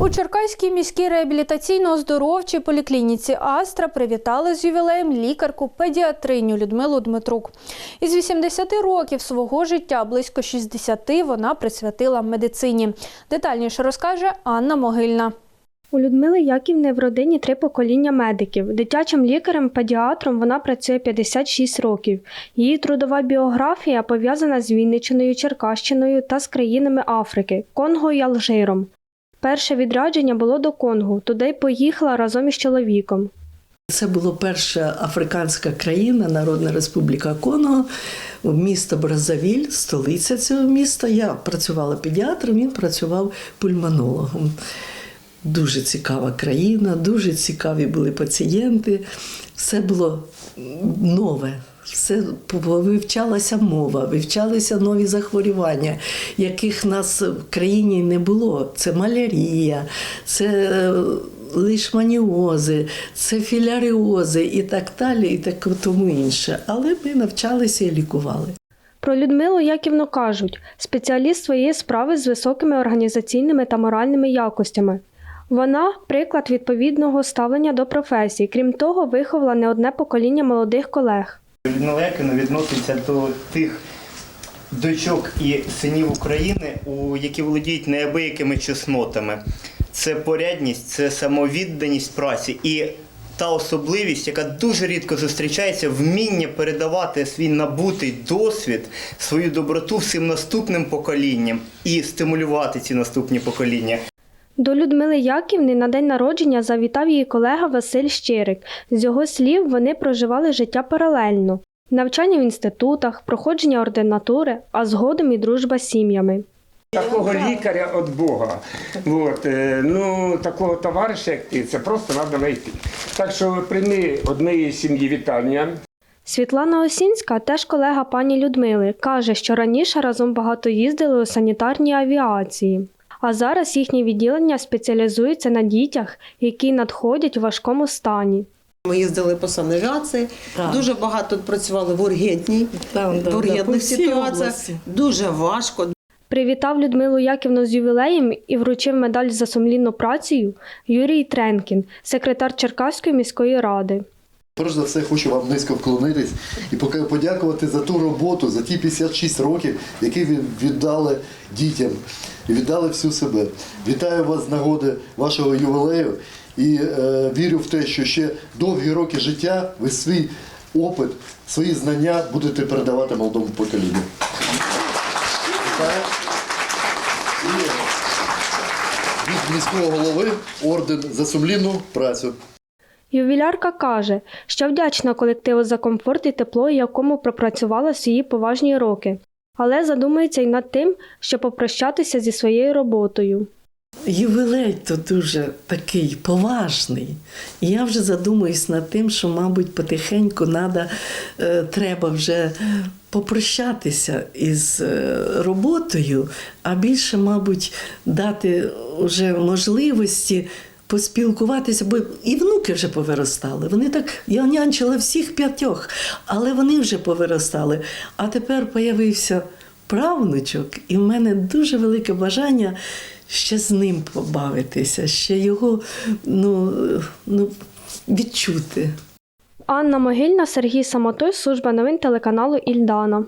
У Черкаській міській реабілітаційно-оздоровчій поліклініці Астра привітали з ювілеєм лікарку педіатриню Людмилу Дмитрук. Із 80 років свого життя близько 60 вона присвятила медицині. Детальніше розкаже Анна Могильна. У Людмили Яківни в родині три покоління медиків. Дитячим лікарем-педіатром вона працює 56 років. Її трудова біографія пов'язана з Вінничиною, Черкащиною та з країнами Африки Конго і Алжиром. Перше відрядження було до Конго. Туди поїхала разом із чоловіком. Це була перша африканська країна, Народна Республіка Конго, місто Бразавіль, столиця цього міста. Я працювала педіатром, він працював пульмонологом. Дуже цікава країна, дуже цікаві були пацієнти. Все було нове. Все вивчалася мова, вивчалися нові захворювання, яких нас в країні не було. Це малярія, це е, лишманіози, це філяріози і так далі, і так тому інше. Але ми навчалися і лікували. Про Людмилу Яківну кажуть, спеціаліст своєї справи з високими організаційними та моральними якостями. Вона приклад відповідного ставлення до професії. Крім того, виховала не одне покоління молодих колег. Яківна відноситься до тих дочок і синів України, які володіють неабиякими чеснотами. Це порядність, це самовідданість праці і та особливість, яка дуже рідко зустрічається, вміння передавати свій набутий досвід, свою доброту всім наступним поколінням і стимулювати ці наступні покоління. До Людмили Яківни на день народження завітав її колега Василь Щирик. З його слів, вони проживали життя паралельно: навчання в інститутах, проходження ординатури, а згодом і дружба з сім'ями. Такого лікаря від Бога. От, е, ну, такого товариша, як ти, це просто треба знайти. Так що прийми однієї сім'ї вітання. Світлана Осінська, теж колега пані Людмили, каже, що раніше разом багато їздили у санітарній авіації. А зараз їхнє відділення спеціалізується на дітях, які надходять у важкому стані. Ми їздили по Так. дуже багато працювали в ургентній, Там, в ургентних ситуаціях. Дуже важко. Привітав Людмилу Яківну з ювілеєм і вручив медаль за сумлінну працю Юрій Тренкін, секретар Черкаської міської ради. Перш за все хочу вам низько вклонитись і подякувати за ту роботу, за ті 56 років, які ви віддали дітям і віддали всю себе. Вітаю вас з нагоди вашого ювілею і е, вірю в те, що ще довгі роки життя ви свій опит, свої знання будете передавати молодому поколінню. Від міського голови орден за сумлінну працю. Ювілярка каже, що вдячна колективу за комфорт і тепло, якому пропрацювала свої поважні роки, але задумується й над тим, щоб попрощатися зі своєю роботою. Ювілей то дуже такий поважний. І я вже задумуюсь над тим, що, мабуть, потихеньку надо, е, треба вже попрощатися із е, роботою, а більше, мабуть, дати вже можливості. Поспілкуватися, бо і внуки вже повиростали. Вони так, я нянчила всіх п'ятьох, але вони вже повиростали. А тепер появився правнучок, і в мене дуже велике бажання ще з ним побавитися, ще його ну, ну, відчути. Анна Могильна, Сергій Самотой, служба новин телеканалу Ільдана.